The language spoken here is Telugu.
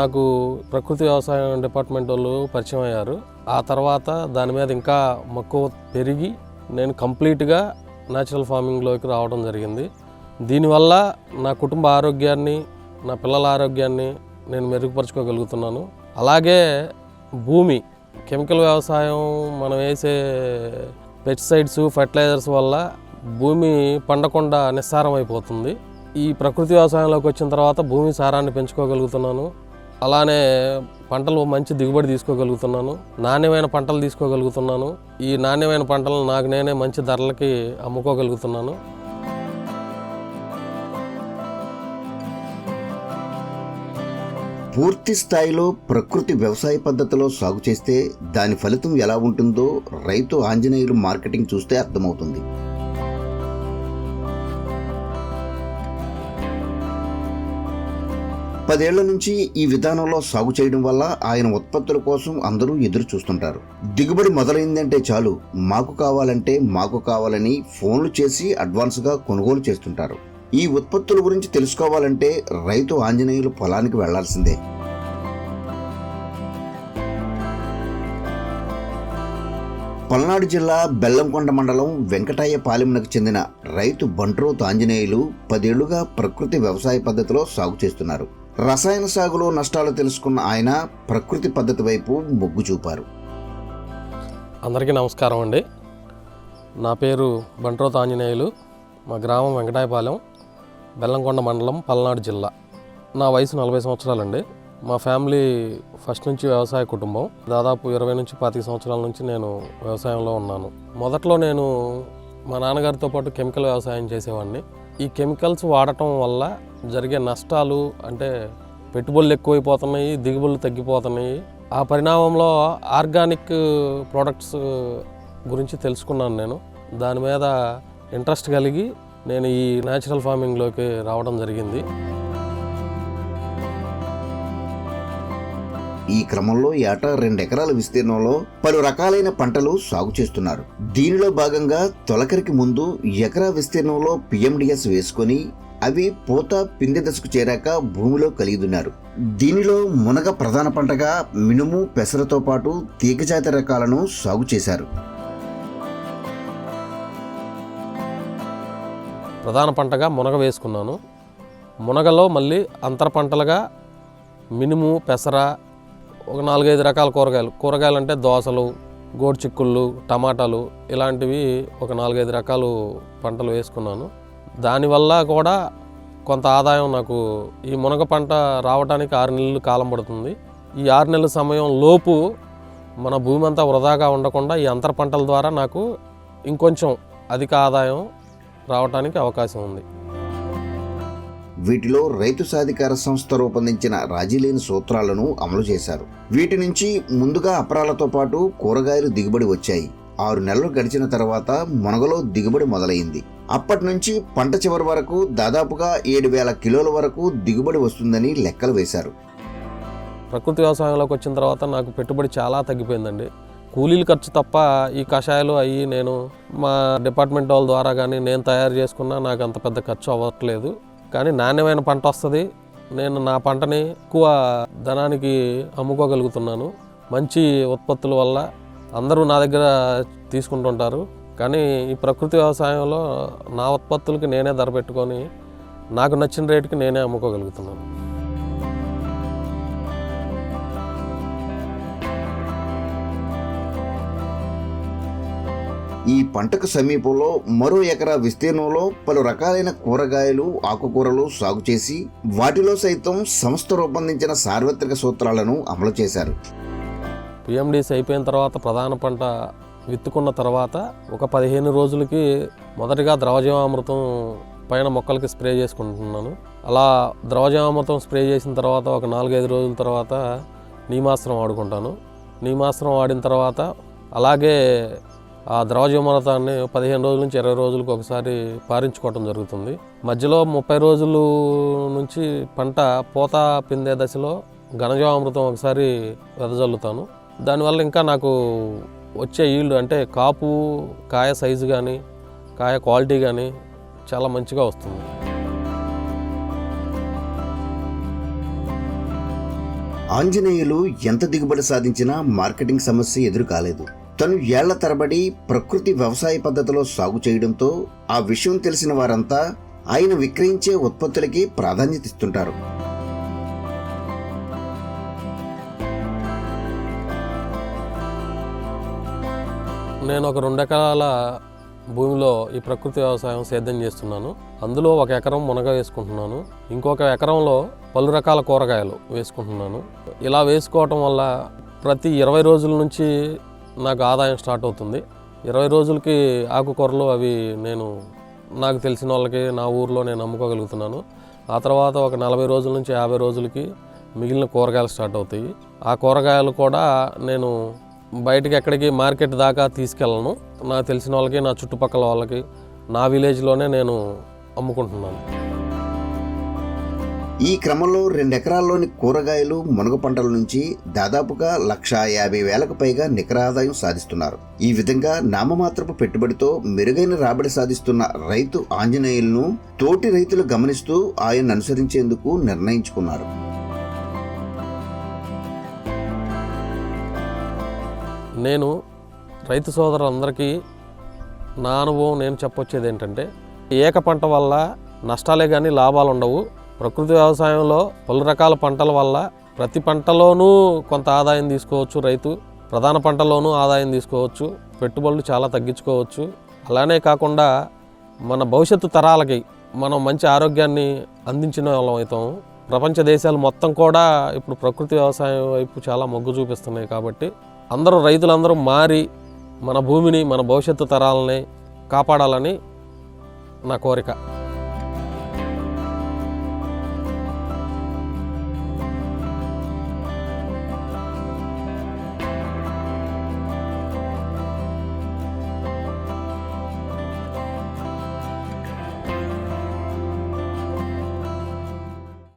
నాకు ప్రకృతి వ్యవసాయం డిపార్ట్మెంట్ వాళ్ళు పరిచయం అయ్యారు. ఆ తర్వాత దాని మీద ఇంకా మక్కువ పెరిగి నేను కంప్లీట్గా న్యాచురల్ ఫార్మింగ్లోకి రావడం జరిగింది. దీనివల్ల నా కుటుంబ ఆరోగ్యాన్ని నా పిల్లల ఆరోగ్యాన్ని నేను మెరుగుపరచుకోగలుగుతున్నాను. అలాగే భూమి కెమికల్ వ్యవసాయం మనం వేసే పెస్టిసైడ్స్ ఫర్టిలైజర్స్ వల్ల భూమి పండకుండా నిస్సారం అయిపోతుంది ఈ ప్రకృతి వ్యవసాయంలోకి వచ్చిన తర్వాత భూమి సారాన్ని పెంచుకోగలుగుతున్నాను. అలానే పంటలు మంచి దిగుబడి తీసుకోగలుగుతున్నాను. నాణ్యమైన పంటలు తీసుకోగలుగుతున్నాను. ఈ నాణ్యమైన పంటలను నాకు నేనే మంచి ధరలకి అమ్ముకోగలుగుతున్నాను. పూర్తి స్థాయిలో ప్రకృతి వ్యవసాయ పద్ధతిలో సాగు చేస్తే దాని ఫలితం ఎలా ఉంటుందో రైతు ఆంజనేయులు మార్కెటింగ్ చూస్తే అర్థమవుతుంది. పదేళ్ళ నుంచి ఈ విధానంలో సాగు చేయడం వల్ల ఆయన ఉత్పత్తుల కోసం అందరూ ఎదురు చూస్తుంటారు. దిగుబడి మొదలైందంటే చాలు మాకు కావాలంటే మాకు కావాలని ఫోన్లు చేసి అడ్వాన్స్గా కొనుగోలు చేస్తుంటారు. ఈ ఉత్పత్తుల గురించి తెలుసుకోవాలంటే రైతు ఆంజనేయులు పొలానికి వెళ్ళాల్సిందే. పల్నాడు జిల్లా బెల్లంకొండ మండలం వెంకటయ్య పాలెంనకు చెందిన రైతు బంట్రోత్ ఆంజనేయులు పదేళ్ళుగా ప్రకృతి వ్యవసాయ పద్ధతిలో సాగు చేస్తున్నారు. రసాయన సాగులో నష్టాలు తెలుసుకున్న ఆయన ప్రకృతి పద్ధతి వైపు మొగ్గు చూపారు. అందరికీ నమస్కారం అండి. నా పేరు బంట్రోత్ ఆంజనేయులు. మా గ్రామం వెంకటాయపాలెం బెల్లంకొండ మండలం పల్నాడు జిల్లా. నా వయసు నలభై సంవత్సరాలండి. మా ఫ్యామిలీ ఫస్ట్ నుంచి వ్యవసాయ కుటుంబం. దాదాపు ఇరవై నుంచి పాతిక సంవత్సరాల నుంచి నేను వ్యవసాయంలో ఉన్నాను. మొదట్లో నేను మా నాన్నగారితో పాటు కెమికల్ వ్యవసాయం చేసేవాడిని. ఈ కెమికల్స్ వాడటం వల్ల జరిగే నష్టాలు అంటే పెట్టుబడులు ఎక్కువైపోతున్నాయి దిగుబడులు తగ్గిపోతున్నాయి. ఆ పరిణామంలో ఆర్గానిక్ ప్రోడక్ట్స్ గురించి తెలుసుకున్నాను నేను. దాని మీద ఇంట్రెస్ట్ కలిగి నేను ఈ న్యాచురల్ ఫార్మింగ్లోకి రావడం జరిగింది. ఈ క్రమంలో ఏటా రెండు ఎకరాల విస్తీర్ణంలో పలు రకాలైన పంటలు సాగు చేస్తున్నారు. దీనిలో భాగంగా తొలకరికి ముందు ఎకరా విస్తీర్ణంలో పిఎండిఎస్ వేసుకొని అవి పూత పిండి దశకు చేరాక భూమిలో కలిగిదున్నారు. దీనిలో మునగ ప్రధాన పంటగా మినుము పెసరతో పాటు తీగజాతి రకాలను సాగు చేశారు. ప్రధాన పంటగా మునగ వేసుకున్నాను. మునగలో మళ్ళీ అంతర పంటలుగా మినుము పెసర ఒక నాలుగైదు రకాల కూరగాయలు. కూరగాయలు అంటే దోసలు గోడు చిక్కుళ్ళు టమాటాలు ఇలాంటివి ఒక నాలుగైదు రకాలు పంటలు వేసుకున్నాను. దానివల్ల కూడా కొంత ఆదాయం నాకు ఈ మునగ పంట రావడానికి ఆరు నెలలు కాలం పడుతుంది. ఈ ఆరు నెలల సమయం లోపు మన భూమి అంతా వృధాగా ఉండకుండా ఈ అంతర పంటల ద్వారా నాకు ఇంకొంచెం అధిక ఆదాయం రావడానికి అవకాశం ఉంది. వీటిలో రైతు సాధికార సంస్థ రూపొందించిన రాజీలేని సూత్రాలను అమలు చేశారు. వీటి నుంచి ముందుగా అపరాలతో పాటు కూరగాయలు దిగుబడి వచ్చాయి. ఆరు నెలలు గడిచిన తర్వాత మునగలో దిగుబడి మొదలైంది. అప్పటి నుంచి పంట చివరి వరకు దాదాపుగా ఏడు వేల కిలోల వరకు దిగుబడి వస్తుందని లెక్కలు వేశారు. ప్రకృతి వ్యవసాయంలోకి వచ్చిన తర్వాత నాకు పెట్టుబడి చాలా తగ్గిపోయిందండి. కూలీల ఖర్చు తప్ప ఈ కషాయాలు అవి నేను మా డిపార్ట్మెంట్ వాళ్ళ ద్వారా కానీ నేను తయారు చేసుకున్నా నాకు అంత పెద్ద ఖర్చు అవ్వట్లేదు. కానీ నాణ్యమైన పంట వస్తుంది. నేను నా పంటని ఎక్కువ ధనానికి అమ్ముకోగలుగుతున్నాను. మంచి ఉత్పత్తుల వల్ల అందరూ నా దగ్గర తీసుకుంటుంటారు. కానీ ఈ ప్రకృతి వ్యవసాయంలో నా ఉత్పత్తులకి నేనే ధర పెట్టుకొని నాకు నచ్చిన రేటుకి నేనే అమ్ముకోగలుగుతున్నాను. ఈ పంటకు సమీపంలో మరో ఎకరా విస్తీర్ణంలో పలు రకాలైన కూరగాయలు ఆకుకూరలు సాగు చేసి వాటిలో సైతం సంస్థ రూపొందించిన సార్వత్రిక సూత్రాలను అమలు చేశారు. పిఎండిసి అయిపోయిన తర్వాత ప్రధాన పంట విత్తుకున్న తర్వాత ఒక పదిహేను రోజులకి మొదటిగా ద్రవజీవామృతం పైన మొక్కలకి స్ప్రే చేసుకుంటున్నాను. అలా ద్రవజీవామృతం స్ప్రే చేసిన తర్వాత ఒక నాలుగైదు రోజుల తర్వాత నీమాస్త్రం వాడుకుంటాను. నీమాస్త్రం వాడిన తర్వాత అలాగే ఆ ద్రవజీవామృతాన్ని పదిహేను రోజుల నుంచి ఇరవై రోజులకు ఒకసారి పారించుకోవటం జరుగుతుంది. మధ్యలో ముప్పై రోజులు నుంచి పంట పూత పిందే దశలో ఘనజీవామృతం ఒకసారి వెదజల్లుతాను. దానివల్ల ఇంకా నాకు వచ్చే ఈల్డ్ అంటే కాపు కాయ సైజు కానీ కాయ క్వాలిటీ కానీ చాలా మంచిగా వస్తుంది. ఆంజనేయులు ఎంత దిగుబడి సాధించినా మార్కెటింగ్ సమస్య ఎదురు కాలేదు తను ఏళ్ళ తరబడి ప్రకృతి వ్యవసాయ పద్ధతిలో సాగు చేయడంతో ఆ విషయం తెలిసిన వారంతా ఆయన విక్రయించే ఉత్పత్తులకి ప్రాధాన్యత ఇస్తుంటారు. నేను ఒక రెండు ఎకరాల భూమిలో ఈ ప్రకృతి వ్యవసాయం సేద్యం చేస్తున్నాను. అందులో ఒక ఎకరం మునగ వేసుకుంటున్నాను. ఇంకొక ఎకరంలో పలు రకాల కూరగాయలు వేసుకుంటున్నాను. ఇలా వేసుకోవటం వల్ల ప్రతి ఇరవై రోజుల నుంచి నాకు ఆదాయం స్టార్ట్ అవుతుంది. ఇరవై రోజులకి ఆకుకూరలు అవి నేను నాకు తెలిసిన వాళ్ళకి నా ఊర్లో నేను అమ్ముకోగలుగుతున్నాను. ఆ తర్వాత ఒక నలభై రోజుల నుంచి యాభై రోజులకి మిగిలిన కూరగాయలు స్టార్ట్ అవుతాయి. ఆ కూరగాయలు కూడా నేను బయటకి ఎక్కడికి మార్కెట్ దాకా తీసుకెళ్ళను. నాకు తెలిసిన వాళ్ళకి నా చుట్టుపక్కల వాళ్ళకి నా విలేజ్లోనే నేను అమ్ముకుంటున్నాను. ఈ క్రమంలో రెండు ఎకరాల్లోని కూరగాయలు మునగ పంటల నుంచి దాదాపుగా లక్ష యాభై వేలకు పైగా నికర ఆదాయం సాధిస్తున్నారు. ఈ విధంగా నామమాత్రపు పెట్టుబడితో మెరుగైన రాబడి సాధిస్తున్న రైతు ఆంజనేయులను తోటి రైతులు గమనిస్తూ ఆయన అనుసరించేందుకు నిర్ణయించుకున్నారు. నేను రైతు సోదరులందరికీ నా అనుభవం నేను చెప్పొచ్చేది ఏంటంటే ఏక పంట వల్ల నష్టాలే కానీ లాభాలు ఉండవు ప్రకృతి వ్యవసాయంలో పలు రకాల పంటల వల్ల ప్రతి పంటలోనూ కొంత ఆదాయం తీసుకోవచ్చు రైతు. ప్రధాన పంటలోనూ ఆదాయం తీసుకోవచ్చు. పెట్టుబడులు చాలా తగ్గించుకోవచ్చు. అలానే కాకుండా మన భవిష్యత్తు తరాలకి మనం మంచి ఆరోగ్యాన్ని అందించిన వాళ్ళం అవుతాం ప్రపంచ దేశాలు మొత్తం కూడా ఇప్పుడు ప్రకృతి వ్యవసాయం వైపు చాలా మొగ్గు చూపిస్తున్నాయి కాబట్టి అందరూ రైతులందరూ మారి మన భూమిని మన భవిష్యత్తు తరాలని కాపాడాలని నా కోరిక.